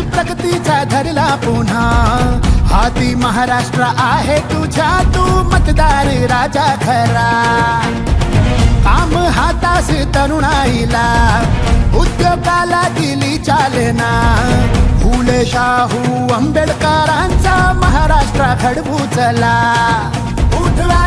विजयाचा प्रगतीचा धरला पुन्हा. हाती महाराष्ट्र आहे तुझ्या तू मतदार राजा खरा. काम हातास तरुणाईला उद्योगाला दिली चालना. फुले शाहू आंबेडकरांचा महाराष्ट्र घडवू चला उठवा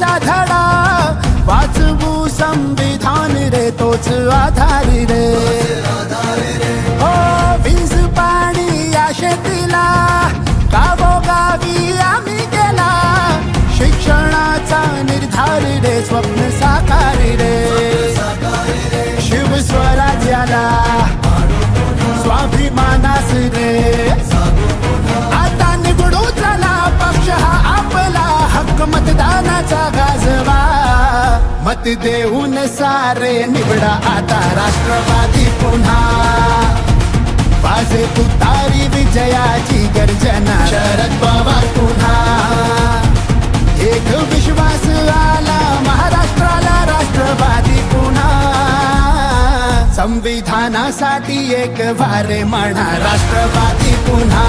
शिवरायांचा धडा. वाचवू संविधान रे तोच आधार रे. हो वीज पाणी या शेतीला. गावोगावी आम्ही गेला शिक्षणाचा निर्धार रे स्वप्न साकार रे. शिव स्वराज्याला मतदानाचा गाजवा. मत देऊन सारे निवडा आता राष्ट्रवादी पुन्हा. माझे तुतारी विजयाची गर्जना शरद पवार पुन्हा. एक विश्वास आला महाराष्ट्राला राष्ट्रवादी पुन्हा. संविधानासाठी एक वारे म्हणा राष्ट्रवादी पुन्हा.